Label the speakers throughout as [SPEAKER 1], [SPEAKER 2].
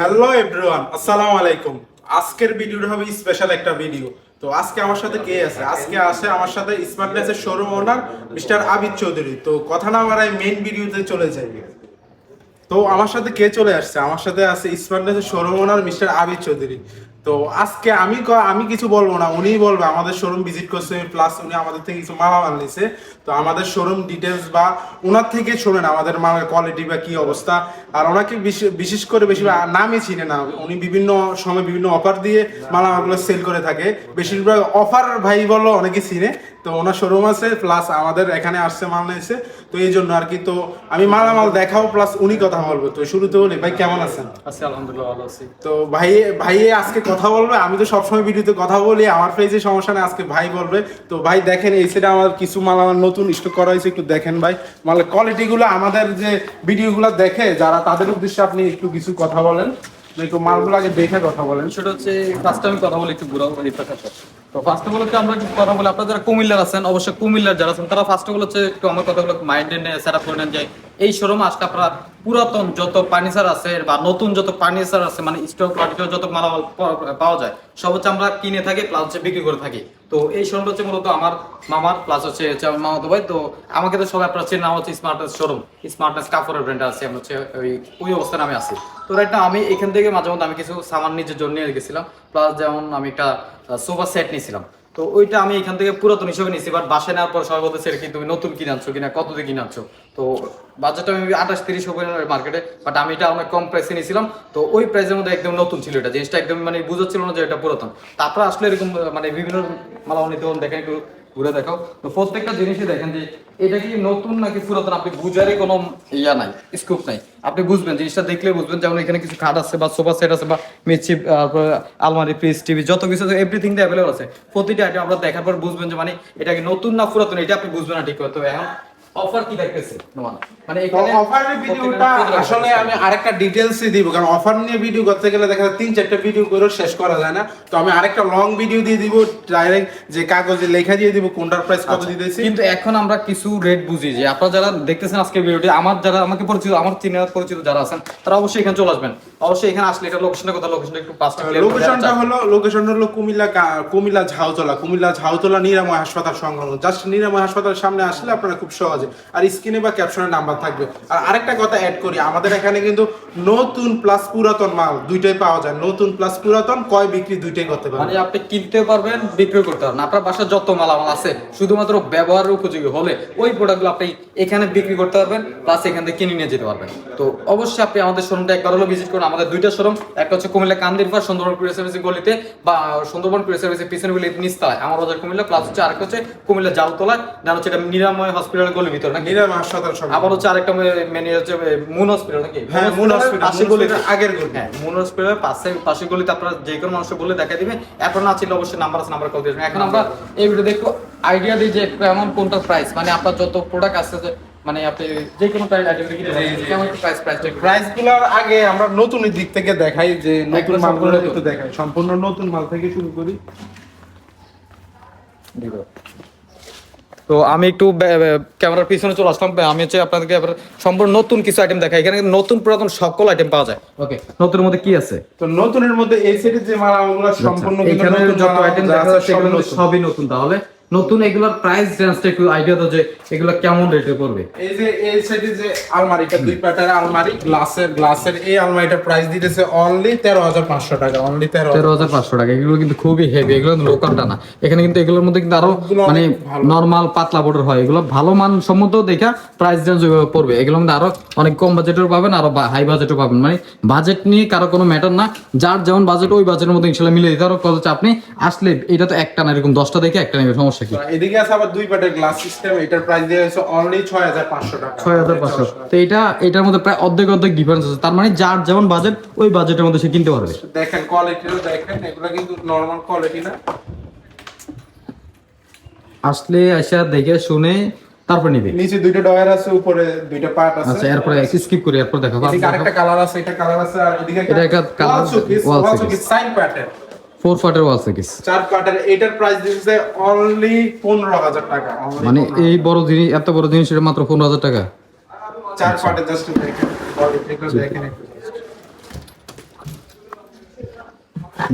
[SPEAKER 1] Hello everyone, আসসালামু আলাইকুম। আজকের ভিডিওটা হবে স্পেশাল একটা ভিডিও তো আজকে আমার সাথে কে আছে? আজকে আছে আমার সাথে স্মার্টনেসের showroom owner mister Abid Chowdhury. তো কথা না বাড়াই মেইন ভিডিওতে চলে যাই। তো আমার সাথে কে চলে আসছে? আমার সাথে আছে স্মার্টনেসের showroom owner mister Abid Chowdhury. তো আজকে আমি আমি কিছু বলব না, উনিই বলবে, আমাদের শোরুম ভিজিট করছে প্লাস উনি আমাদের থেকে কিছু মালামাল নিছে। তো আমাদের শোরুম ডিটেলস বা ওনার থেকে শোনেন আমাদের মালের কোয়ালিটি বা কি অবস্থা। আর ওনাকে বিশেষ করে বেশি নামে চিনে না। উনি বিভিন্ন সময় বিভিন্ন অফার দিয়ে মালামালগুলো সেল করে থাকে। বেশিরভাগ অফার ভাই বলো অনেকে চিনে। তো ওনার শোরুম আছে প্লাস আমাদের এখানে আসছে মাল নিয়েছে। তো এই জন্য আর কি তো আমি মালামাল দেখাও প্লাস উনি কথা বলব। তো শুরুতে বলি ভাই কেমন আছেন?
[SPEAKER 2] আছি আলহামদুলিল্লাহ ভালো আছি।
[SPEAKER 1] তো ভাই ভাইয়ে আজকে কথা বলবে। আমি তো সবসময় ভিডিওতে কথা বলি আমার পেজে সমস্যা নেই আজকে ভাই বলবে। তো ভাই দেখেন এই সাইডে আমার কিছু মাল আমার নতুন স্টক করা হয়েছে একটু দেখেন ভাই। মানে কোয়ালিটিগুলো আমাদের যে ভিডিওগুলো দেখে যারা তাদের উদ্দেশ্যে আপনি একটু কিছু কথা বলেন। একটু মালগুলো আগে দেখে কথা বলেন।
[SPEAKER 2] সেটা হচ্ছে ফার্স্ট আমি কথা বলি একটু এই তো ফার্স্ট অফ অল হচ্ছে আমরা কথা বলি। আপনারা যারা কুমিল্লার আছেন, অবশ্যই কুমিল্লার যারা আছেন, তারা ফার্স্ট অফ অল হচ্ছে একটু আমার কথাগুলো মাইন্ডে নিয়ে সেট আপ করে নেন যে এই শোরুমে আজকে আপনারা পুরাতন যত ফার্নিচার আছে বা নতুন যত ফার্নিচার আছে মানে স্টক কোয়ালিটির যত মালামাল পাওয়া- যায় সব হচ্ছে আমরা কিনে থাকি প্লাস হচ্ছে বিক্রি করে থাকি। তো এই শোরুমটা হচ্ছে মূলত আমার মামার প্লাস হচ্ছে আমার মামাতো ভাই। তো আমাকে তো সবাই আপনারা চেন হচ্ছে স্মার্টনেস শোরুম স্মার্টনেস কাপড়ের ব্র্যান্ড আছে, আমরা হচ্ছে ওই ওই অবস্থানে আমি আছি। তো রাইট না আমি এখান থেকে মাঝে মধ্যে আমি কিছু সামান নিজের জন্য নিয়ে গেছিলাম প্লাস যেমন আমি একটা সোফা সেট নিয়েছিলাম। তো ওইটা আমি এখান থেকে পুরাতন হিসেবে নিয়েছি বাট বাসায় নেওয়ার পর সবাই বলতেছে কি তুমি নতুন কিনে আনছো কিনা? কত দিয়ে কিনে আনছো? তো বাজারটা আমি আঠাশ, তিরিশ হবে মার্কেটে বাট আমি এটা অনেক কম প্রাইসে নিয়েছিলাম তো ওই প্রাইসের মধ্যে একদম নতুন ছিল এটা। জিনিসটা একদম মানে বুঝাচ্ছিল না যে এটা পুরাতন। তারপরে আসলে এরকম মানে বিভিন্ন মালা অনেক দেখেন একটু ঘুরে দেখাও। তো প্রত্যেকটা জিনিসই দেখেন যে এটা কি নতুন নাকি পুরাতন? আপনি বুঝারই কোনো ইয়া নাই স্কোপ নাই। আপনি বুঝবেন, জিনিসটা দেখলে বুঝবেন যেমন এখানে কিছু খাট আছে বা সোফা সেট আছে বা মিচি আলমারি ফ্রিজ টিভি যত কিছু আছে এভরিথিং দিয়ে অ্যাভেলেবল আছে। প্রতিটা আইটেম আপনারা দেখার পর বুঝবেন যে মানে এটা কি নতুন না পুরাতন, এটা আপনি বুঝবেন না ঠিক করে তো এখন অফার কি দেখতেছে? মানে এখানে
[SPEAKER 1] অফারের ভিডিওটা আসলে আমি আরেকটা ডিটেলস দিব কারণ অফার নিয়ে ভিডিও করতে গেলে দেখা যায় তিন চারটা ভিডিও করে শেষ করা যায় না। তো আমি আরেকটা লং ভিডিও দিয়ে দিব ডাইরেক্ট যে কাগজে লেখা দিয়ে দিব কোনটার প্রাইস কত দিতেছি।
[SPEAKER 2] কিন্তু এখন আমরা কিছু রেট বুঝি যে আপনারা যারা দেখতেছেন আজকে ভিডিওটি আমার যারা আমাকে পরিচিত আমার পরিচিত যারা আছেন তারা অবশ্যই এখানে চলে আসবেন। অবশ্যই এখানে আসলে এটা লোকেশনের কথা লোকেশনটা একটু পাঁচটা
[SPEAKER 1] লোকেশনটা হলো লোকেশন হলো কুমিল্লা কুমিল্লা ঝাউতলা। কুমিল্লা ঝাউতলা নিরাময় হাসপাতাল সংলগ্ন। জাস্ট নিরাময় হাসপাতালের সামনে আসলে আপনারা খুব সহজে আর স্ক্রিনে বা ক্যাপশনে নাম্বার থাকবে। আর আরেকটা কথা অ্যাড করি, আমাদের এখানে কিন্তু নতুন প্লাস পুরাতন মাল দুইটাই পাওয়া যায়। নতুন প্লাস পুরাতন কয় বিক্রি দুইটাই করতে
[SPEAKER 2] মানে আপনি কিনতে পারবেন বিক্রি করতে পারবেন। আপনার বাসায় যত মালামাল আছে, শুধুমাত্র ব্যবহারের উপযোগী হলে ওই প্রোডাক্টগুলো আপনি এখানে বিক্রি করতে পারবেন প্লাস এখান থেকে কিনে নিয়ে যেতে পারবেন। তো অবশ্যই আপনি আমাদের শোরুমটা একবার হলো ভিজিট করুন। আমাদের দুইটা শোরুম একটা হচ্ছে কুমিল্লা কান্দির পার সুন্দরবন কুরিয়ার সার্ভিসের গলিতে বা সুন্দরবন কুরিয়ার সার্ভিসের পিছনে গলি নিস্তায় আমার বাজার কুমিল্লা প্লাস হচ্ছে আরেকটা হচ্ছে কুমিল্লা জালতলায়। যেন হচ্ছে এটা নিরাময় হসপিটালের গলির ভিতর নাকি?
[SPEAKER 1] হাসপাতাল সংলগ্ন
[SPEAKER 2] আবার হচ্ছে আরেকটা মেনে হচ্ছে মুন হসপিটাল নাকি?
[SPEAKER 1] হ্যাঁ, মুন hospital,
[SPEAKER 2] পাশে
[SPEAKER 1] hospital আগের গলি।
[SPEAKER 2] হ্যাঁ মুন হসপিটালের পাশে পাশে গলিতে আপনারা যে কোনো মানুষকে বলে দেখা দিবে। এখন না ছিল অবশ্যই নাম্বার আছে নাম্বার কল দিয়ে এখন আমরা এই একটু আইডিয়া দিই যে কেমন কোনটা প্রাইস মানে আপনার যত প্রোডাক্ট আছে মানে আপনি যে কোনো প্রাইস আইডিয়া কিনে কেমন প্রাইস
[SPEAKER 1] প্রাইসগুলোর আগে আমরা নতুনের দিক থেকে দেখাই যে নতুন
[SPEAKER 2] একদম
[SPEAKER 1] মালগুলো একটু দেখাই। সম্পূর্ণ নতুন মাল থেকে শুরু করি।
[SPEAKER 2] তো আমি একটু ক্যামেরার পিছনে চলে আসলাম। আমি হচ্ছে আপনাদেরকে এবার সম্পূর্ণ নতুন কিছু আইটেম দেখাই। এখানে নতুন পুরাতন সকল আইটেম পাওয়া যায়। ওকে নতুনের মধ্যে কি আছে?
[SPEAKER 1] তো নতুনের মধ্যে এই সেটের যে মালাগুলো সম্পূর্ণ কিন্তু নতুন
[SPEAKER 2] যত আইটেম দেখা যাচ্ছে
[SPEAKER 1] সেগুলো
[SPEAKER 2] সবই নতুন তাহলে? নতুন এগুলোর প্রাইস রেঞ্জটা একটু আইডিয়া দাও যে এগুলো কেমন রেটে পড়বে।
[SPEAKER 1] এই যে এই সাইডে যে আলমারিটা দুই পাটার আলমারি গ্লাসের গ্লাসের এই আলমারিটার প্রাইস দিতেছে অনলি তেরো হাজার পাঁচশো টাকা অনলি তেরো
[SPEAKER 2] তেরো হাজার পাঁচশো টাকা এগুলো কিন্তু খুবই হেভি এগুলো লোকালটা না। এখানে কিন্তু এগুলোর মধ্যে কিন্তু
[SPEAKER 1] আরও
[SPEAKER 2] মানে। নর্মাল পাতলা বোর্ডের হয়। এগুলো ভালো মান সম্মত দেখা প্রাইস রেঞ্জ পড়বে। এগুলোর মধ্যে আরও অনেক কম বাজেটের পাবেন আরও হাই বাজেটও পাবেন। মানে বাজেট নিয়ে কারও কোনো ম্যাটার না। যার যেমন বাজেট ওই বাজেটের মধ্যে ইনশাল্লাহ মিলে দিতে পারো কত আপনি আসলে এটা তো একটা না এরকম দশটা দেখে একটা নেবে সমস্যা কি?
[SPEAKER 1] এদিকে আছে আবার দুই পাটের গ্লাস সিস্টেম এটার প্রাইস দিয়ে হচ্ছে অনলি ছয় হাজার পাঁচশো টাকা।
[SPEAKER 2] ছয় হাজার পাঁচশো। তো এটা এটার মধ্যে প্রায় অর্ধেক অর্ধেক ডিফারেন্স আছে। তার মানে যার যেমন বাজেট ওই বাজেটের মধ্যে সে কিনতে পারবে।
[SPEAKER 1] দেখেন কোয়ালিটিও দেখেন এগুলো কিন্তু নর্মাল কোয়ালিটি না।
[SPEAKER 2] আসলে আসা দেখে শুনে তারপর নিবে।
[SPEAKER 1] নিচে দুইটা ডয়ার আছে উপরে দুইটা পার্ট আছে।
[SPEAKER 2] আচ্ছা এরপরে স্কিপ করি এরপর দেখো
[SPEAKER 1] আরেকটা কালার আছে এটা কালার আছে আর এদিকে
[SPEAKER 2] এটা একটা wall
[SPEAKER 1] wall sign pattern
[SPEAKER 2] four ফাটের wall
[SPEAKER 1] চার পার্টের এটার প্রাইস দিচ্ছে অনলি পনেরো হাজার টাকা
[SPEAKER 2] মানে এই বড় জিনিস এত বড় জিনিস এটা মাত্র পনেরো হাজার টাকা।
[SPEAKER 1] চার পার্টের জাস্ট দেখেন দেখেন।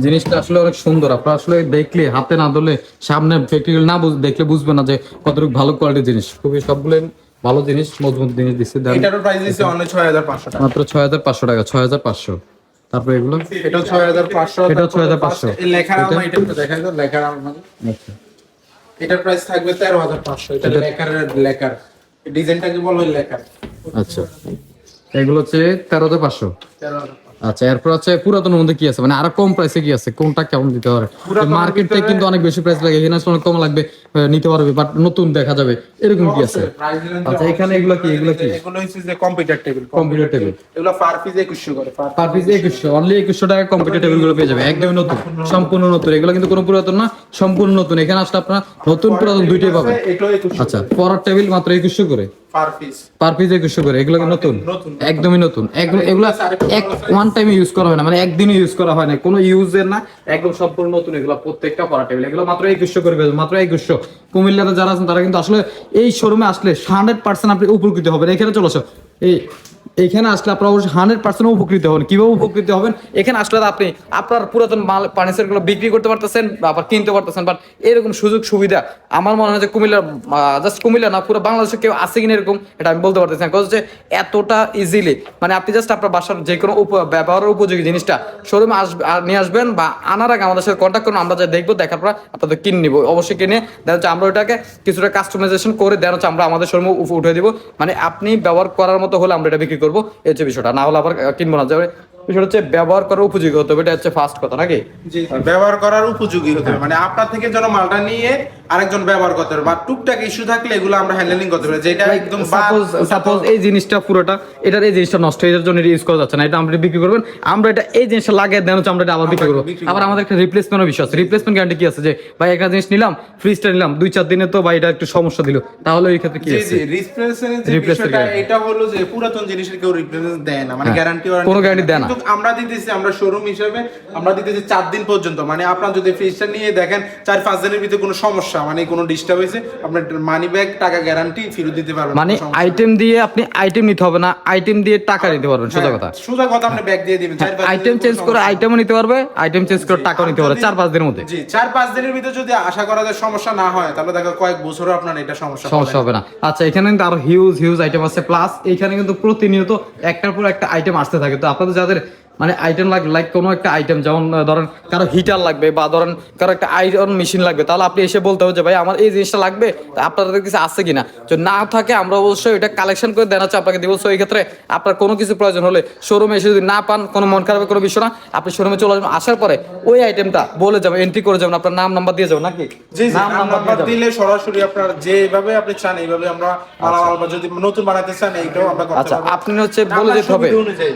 [SPEAKER 2] জিনিসটা আসলে অনেক সুন্দর। আপনারা আসলে দেখলে হাতে না ধরলে সামনে প্র্যাকটিক্যাল না দেখলে বুঝবে না যে কতটুকু ভালো কোয়ালিটির জিনিস। খুবই সবগুলো ভালো জিনিস মজবুত জিনিস দিচ্ছে।
[SPEAKER 1] এটারও প্রাইস দিচ্ছে অনলি
[SPEAKER 2] মাত্র টাকা ছয় হাজার পাঁচশো। তারপরে এগুলো?
[SPEAKER 1] এটা ছয় হাজার পাঁচশো।
[SPEAKER 2] 6500
[SPEAKER 1] এই লেখার আমার এটা একটু দেখাই দাও লেখার আমার
[SPEAKER 2] আচ্ছা।
[SPEAKER 1] এটার প্রাইস থাকবে তেরো হাজার পাঁচশো। এটা লেখার লেখার। ডিজাইনটাকে বলো লেখার।
[SPEAKER 2] আচ্ছা। এগুলো হচ্ছে তেরো হাজার পাঁচশো।
[SPEAKER 1] তেরো হাজার।
[SPEAKER 2] আচ্ছা এরপর হচ্ছে পুরাতনের মধ্যে কি আছে? মানে আরও কম প্রাইসে কি আছে? কোনটা কেমন দিতে পারে? মার্কেট কিন্তু অনেক বেশি প্রাইস লাগে এখানে অনেক কম লাগবে নিতে পারবে বাট নতুন দেখা যাবে এরকম কি আছে? আচ্ছা এখানে এগুলো কি? এগুলো কি?
[SPEAKER 1] এগুলো হচ্ছে যে কম্পিউটার টেবিল
[SPEAKER 2] কম্পিউটার টেবিল
[SPEAKER 1] এগুলো পার পিস একুশশো করে per
[SPEAKER 2] পার পিস একুশশো অনলি একুশশো টাকা কম্পিউটার টেবিলগুলো পেয়ে যাবে একদমই নতুন সম্পূর্ণ নতুন। এগুলো কিন্তু কোনো পুরাতন না সম্পূর্ণ নতুন। এখানে আসলে আপনার নতুন পুরাতন দুইটাই পাবেন। আচ্ছা পড়ার টেবিল মাত্র একুশশো করে।
[SPEAKER 1] Per piece.
[SPEAKER 2] পার পিস একুশশো করে এগুলো নতুন। একদমই নতুন। একদম এগুলো এক ওয়ান টাইম ইউজ করা হয় না মানে ইউজ করা হয় না কোনো ইউজের না একদম সম্পূর্ণ নতুন এগুলো প্রত্যেকটা টেবিল এগুলো মাত্র একুশশো করে মাত্র একুশশো। কুমিল্লাতে যারা আছেন তারা কিন্তু আসলে এই শোরুমে আসলে হান্ড্রেড পার্সেন্ট আপনি উপকৃত হবেন। এখানে চলে আসো এই, এখানে আসলে আপনার অবশ্যই হান্ড্রেড পার্সেন্ট উপকৃত হবেন। কীভাবে উপকৃত হবেন? এখানে আসলে আপনি, আপনার পুরাতন মাল ফার্নিচারগুলো বিক্রি করতে পারতেছেন আবার কিনতে পারতেছেন বাট এরকম সুযোগ, সুবিধা, আমার মনে হয় যে কুমিল্লার জাস্ট কুমিল্লা না, পুরো বাংলাদেশে কেউ আছে কিনা এরকম, এটা আমি বলতে পারতেছি না হচ্ছে এতটা ইজিলি মানে আপনি জাস্ট আপনার বাসার যে কোনো ব্যবহারের উপযোগী জিনিসটা শোরুমে আসবে নিয়ে আসবেন বা আনার আগে আমাদের সাথে কন্ট্যাক্ট করুন, আমরা যা দেখব, দেখার পর আপনাদের কিনে নিবো, অবশ্যই কিনে দেখা যাচ্ছে আমরা ওটাকে কিছুটা কাস্টমাইজেশন করে দেওয়া হচ্ছে আমরা আমাদের শোরুমে উঠে দিব মানে আপনি ব্যবহার করার মতো হলে আমরা এটা বিক্রি করব। এই হচ্ছে বিষয়টা। না হলে আবার কিনবো না। যাবে বিষয়টা হচ্ছে ব্যবহার করার উপযোগী হতে হবে, এটা হচ্ছে ফার্স্ট কথা, নাকি?
[SPEAKER 1] ব্যবহার করার উপযোগী হতে হবে। মানে আপনার থেকে যেন মালটা নিয়ে আরেকজন ব্যবহার করতে পারে বা টুকটাক ইস্যু থাকলে এগুলো আমরা হ্যান্ডেলিং করতে পারি যেটা একদম
[SPEAKER 2] সাপোজ সাপোজ এই জিনিসটা পুরোটা এটার এই জিনিসটা নষ্ট জন্য ইউজ করা যাচ্ছে না এটা আমরা বিক্রি করবেন। আমরা এটা এই জিনিসটা লাগিয়ে দেন হচ্ছে আমরা এটা আবার বিক্রি করব। আবার আমাদের একটা রিপ্লেসমেন্টের বিষয় আছে। রিপ্লেসমেন্ট গ্যারান্টি কি আছে? যে ভাই একটা জিনিস নিলাম ফ্রিজটা নিলাম দুই চার দিনে তো ভাই এটা একটু সমস্যা দিল। তাহলে এই ক্ষেত্রে কি আছে?
[SPEAKER 1] রিপ্লেসমেন্ট। এটা হলো যে পুরাতন জিনিসের কেউ রিপ্লেসমেন্ট দেয় না। মানে গ্যারান্টি
[SPEAKER 2] কোনো guarantee দেয় না।
[SPEAKER 1] কিন্তু আমরা দিতেছি আমরা শোরুম হিসেবে আমরা দিতেছি চার দিন পর্যন্ত। মানে আপনার যদি ফ্রিজটা নিয়ে দেখেন চার পাঁচ দিনের ভিতরে কোনো সমস্যা মানে কোনো ডিস্টার্ব হয়েছে আপনার মানি ব্যাগ টাকা গ্যারান্টি ফেরত দিতে পারবেন
[SPEAKER 2] মানে আইটেম দিয়ে আপনি আইটেম নিতে হবে না আইটেম দিয়ে টাকা নিতে পারবেন সোজা কথা।
[SPEAKER 1] হ্যাঁ, সোজা কথা আপনি ব্যাগ দিয়ে দিবেন চার পাঁচ
[SPEAKER 2] আইটেম
[SPEAKER 1] দিনের
[SPEAKER 2] চেঞ্জ করে আইটেমও নিতে পারবে আইটেম চেঞ্জ করে টাকাও নিতে পারবে চার পাঁচ দিনের মধ্যে।
[SPEAKER 1] জি চার পাঁচ দিনের ভিতরে যদি আশা করা যায় সমস্যা না হয় তাহলে দেখো কয়েক বছরও আপনার এটা সমস্যা
[SPEAKER 2] সমস্যা হবে না। আচ্ছা এখানে কিন্তু আরও হিউজ হিউজ আইটেম আছে প্লাস এখানে কিন্তু প্রতিনিয়ত একটার পর একটা আইটেম আসতে থাকে। তো আপনাদের যাদের মানে আইটেম লাগবে লাইক কোনো একটা আইটেম যেমন ধরেন কারও হিটার লাগবে বা ধরেন কারও একটা আয়রন মেশিন লাগবে তাহলে আপনি এসে বলতে হবে যে ভাই আমার এই জিনিসটা লাগবে আপনাদের কিছু আছে কিনা? যদি না থাকে আমরা অবশ্যই এটা কালেকশন করে দেওয়া হচ্ছে আপনাকে দিব। সো এই ক্ষেত্রে আপনার কোনো কিছু প্রয়োজন হলে শোরুমে এসে যদি না পান কোনো মন খারাপের কোনো বিষয় না আপনি শোরুমে চলে আসবেন আসার পরে ওই আইটেমটা বলে যাবেন এন্ট্রি করে যাবেন আপনার নাম নাম্বার দিয়ে যাবেন নাকি? নাম নাম্বার যাবেন।
[SPEAKER 1] দিলে সরাসরি আপনার যেভাবে আপনি চান এইভাবে আমরা মালামাল যদি নতুন বানাতে চান এইটাও আমরা
[SPEAKER 2] আচ্ছা আপনি হচ্ছে বলে যেতে হবে।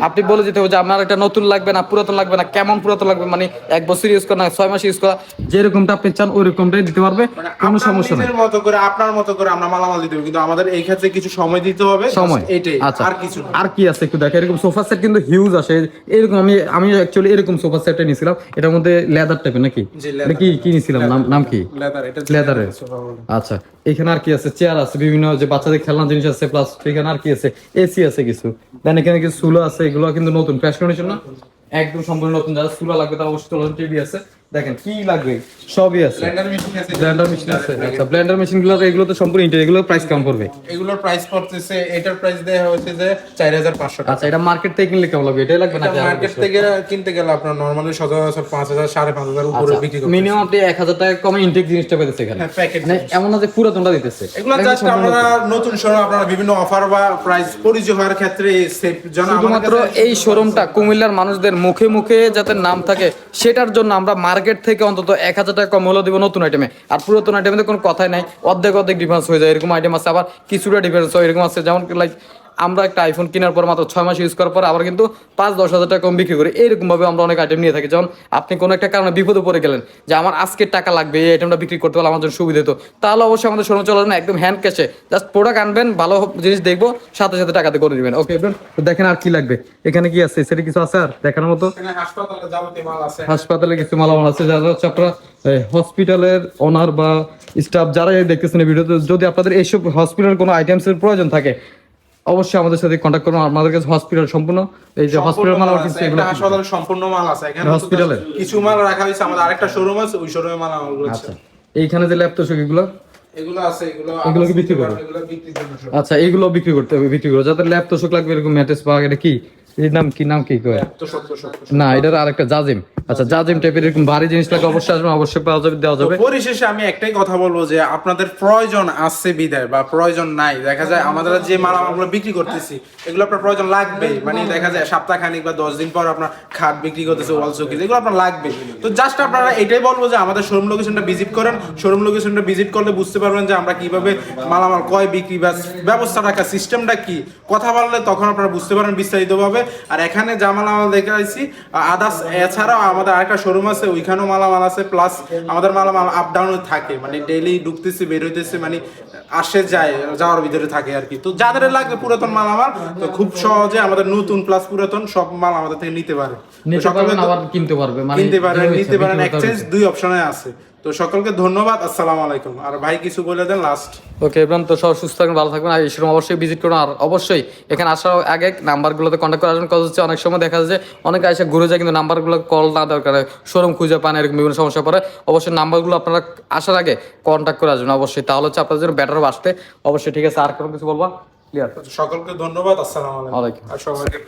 [SPEAKER 2] আপনি বলে যেতে হবে যে আমার একটা নতুন লাগবে না পুরাতন লাগবে না কেমন পুরাতন লাগবে মানে এক বছর ইউজ করা না ছয় মাস ইউজ করা যেরকমটা আপনি চান ওই রকমটাই দিতে পারবে
[SPEAKER 1] মানে
[SPEAKER 2] কোনো সমস্যা নেই।
[SPEAKER 1] মতো করে আপনার মতো করে আমরা মালামাল দিতে হবে কিন্তু আমাদের এই ক্ষেত্রে কিছু সময় দিতে হবে
[SPEAKER 2] সময়
[SPEAKER 1] এইটাই
[SPEAKER 2] আচ্ছা
[SPEAKER 1] আর কিছু
[SPEAKER 2] আর কি আছে একটু দেখো এরকম সোফা সেট কিন্তু হিউজ আসে এরকম আমি আমি অ্যাকচুয়ালি এরকম সোফা সেটটা নিয়েছিলাম এটার মধ্যে লেদার টাইপের নাকি। এটা কি কি নিয়েছিলাম? নাম নাম কি?
[SPEAKER 1] লেদার এটা
[SPEAKER 2] লেদারের আচ্ছা এখানে আর কি আছে? চেয়ার আছে বিভিন্ন যে বাচ্চাদের খেলনা জিনিস আছে প্লাস এখানে আর কি আছে? এসি আছে কিছু। দেন এখানে কিছু সুলো আছে এগুলো কিন্তু নতুন ফ্রেশ কন্ডিশন না? একদম সম্পূর্ণ নতুন যারা সুলো লাগবে তারা অবশ্যই টিভি আছে দেখেন কি লাগবে? সবই আছে।
[SPEAKER 1] ব্লেন্ডার মেশিন আছে।
[SPEAKER 2] ব্লেন্ডার মেশিন আছে। আচ্ছা ব্লেন্ডার মেশিনগুলো এগুলো তো সম্পূর্ণ ইন্টার এগুলো প্রাইস কম পড়বে?
[SPEAKER 1] এগুলোর প্রাইস পড়তেছে এটার প্রাইস দেয়া হয়েছে যে চার হাজার পাঁচশো টাকা।
[SPEAKER 2] আচ্ছা এটা মার্কেট থেকে কিনলে কেমন লাগবে? এটাই লাগবে নাকি
[SPEAKER 1] মার্কেট থেকে কিনতে গেলে আপনার নর্মালি সচরাচর পাঁচ হাজার সাড়ে উপরে বিক্রি করতে
[SPEAKER 2] মিনিমাম আপনি এক হাজার টাকা কমে ইনটেক জিনিসটা পেতেছে এখানে।
[SPEAKER 1] হ্যাঁ,
[SPEAKER 2] মানে এমন না যে পুরাতনটা দিতেছে।
[SPEAKER 1] এগুলো জাস্ট আমরা নতুন। শোরুম আপনারা বিভিন্ন অফার বা প্রাইস পরিচয় হওয়ার ক্ষেত্রে সেফ আমাদের
[SPEAKER 2] শুধুমাত্র এই শোরুমটা কুমিল্লার মানুষদের মুখে মুখে যাতে নাম থাকে সেটার জন্য আমরা মার্কেট থেকে অন্তত এক হাজার টাকা কম হলেও দিব নতুন আইটেমে আর পুরাতন আইটেমে কোনো কথাই নাই, অর্ধেক অর্ধেক ডিফারেন্স হয়ে যায়, এরকম আইটেম আছে। আবার কিছুটা ডিফারেন্স হয়, এরকম আছে, যেমন লাইক আমরা একটা আইফোন কেনার পর মাত্র ছয় মাস ইউজ করার পর আবার কিন্তু পাঁচ দশ হাজার টাকা কম বিক্রি করি। এরকম ভাবে আমরা অনেক আইটেম নিয়ে থাকি। যেমন আপনি কোনো একটা কারণে বিপদে পড়ে গেলেন যে আমার আজকের টাকা লাগবে এই আইটেমটা বিক্রি করতে পারলে আমার জন্য সুবিধা হতো তাহলে অবশ্যই আমাদের শোরুম চলে আসবেন একদম হ্যান্ড ক্যাশে জাস্ট প্রোডাক্ট আনবেন ভালো জিনিস দেখব সাথে সাথে টাকাতে করে দিবেন ওকে তো দেখেন আর কি লাগবে। এখানে কি আছে? সেটা কিছু আছে আর? দেখানোর মতো?
[SPEAKER 1] হাসপাতালে
[SPEAKER 2] কিছু মালামাল আছে যারা হচ্ছে আপনারা হসপিটালের ওনার বা স্টাফ যারা দেখতেছেন ভিডিওতে যদি আপনাদের এইসব হসপিটালের কোনো আইটেমসের প্রয়োজন থাকে অবশ্যই আমাদের সাথে কন্ট্যাক্ট করুন। আমাদের কাছে হসপিটাল সম্পূর্ণ। এই যে হসপিটাল মাল
[SPEAKER 1] আছে,
[SPEAKER 2] এগুলো
[SPEAKER 1] একটা সম্পূর্ণ মাল আছে। এখানে
[SPEAKER 2] হসপিটালে
[SPEAKER 1] কিছু মাল রাখা হয়েছে আমাদের আরেকটা শোরুম আছে ওই শোরুমে মাল আমাদের আছে।
[SPEAKER 2] আচ্ছা। এইখানে যে ল্যাপটপ এগুলো?
[SPEAKER 1] এগুলো আছে এগুলো
[SPEAKER 2] এগুলো কি বিক্রি
[SPEAKER 1] করবে?
[SPEAKER 2] আচ্ছা এগুলো বিক্রি করতে করতে হবে বিক্রি করো যাদের ল্যাপটপ লাগবে এরকম ম্যাটেস পাওয়া গেলে কি? নাম কি নাম কি কয়? না, এটার আরেকটা জাজিম। আচ্ছা জাজিম টাইপের এরকম ভারী জিনিস লাগবে অবশ্যই আসবে অবশ্যই পাওয়া যাবে, দেওয়া যাবে।
[SPEAKER 1] পরিশেষে আমি একটাই কথা বলব যে আপনাদের প্রয়োজন আছে বিদায় বা প্রয়োজন নাই। দেখা যায় আমাদের যে মালামালগুলো বিক্রি করতেছি, এগুলো আপনার প্রয়োজন মানে দেখা যায় বা দশ দিন পর আপনার খাট বিক্রি করতেছে এগুলো আপনার লাগবে তো জাস্ট আপনারা এটাই বলব যে আমাদের শোরুম লোকেশনটা ভিজিট করেন। শোরুম লোকেশনটা ভিজিট করলে বুঝতে পারবেন যে আমরা কীভাবে মালামাল কয় বিক্রি বা ব্যবস্থা রাখা সিস্টেমটা কি। কথা বললে তখন আপনারা বুঝতে পারেন বিস্তারিতভাবে। আর এখানে যা মালামাল দেখে আসছি আদার্স এছাড়াও আমাদের আরেকটা শোরুম আছে ওইখানেও মালামাল আছে প্লাস আমাদের মালামাল আপ ডাউন থাকে। মানে ডেইলি ঢুকতেছে বের হইতেছে মানে আসে যায় যাওয়ার ভিতরে থাকে আর কি। তো যাদের লাগবে পুরাতন মালামাল তো খুব সহজে আমাদের নতুন প্লাস পুরাতন সব মাল আমাদের থেকে নিতে পারে।
[SPEAKER 2] নিতে পারবেন আবার কিনতে পারবে মানে
[SPEAKER 1] কিনতে পারেন নিতে পারেন এক্সচেঞ্জ দুই অপশনে আছে। তো সকলকে ধন্যবাদ আসসালামু আলাইকুম। আর ভাই কিছু বলে দেন লাস্ট
[SPEAKER 2] ওকে এবার তো সব সুস্থ থাকবেন ভালো থাকবেন। আর এই শোরুম অবশ্যই ভিজিট করুন। আর অবশ্যই এখানে আসার আগে নাম্বারগুলোতে কন্ট্যাক্ট করে আসবেন। হচ্ছে অনেক সময় দেখা যায় যে অনেকে এসে ঘুরে যায় কিন্তু নাম্বারগুলো কল না দরকার শোরুম খুঁজে পান এরকম বিভিন্ন সমস্যা পড়ে। অবশ্যই নাম্বারগুলো আপনারা আসার আগে কন্ট্যাক্ট করে আসবেন অবশ্যই। তাহলে হচ্ছে আপনাদের জন্য বেটার আসতে। অবশ্যই ঠিক আছে আর কোনো কিছু বলবা ক্লিয়ার
[SPEAKER 1] সকলকে ধন্যবাদ আসসালামু আলাইকুম। আর সবাইকে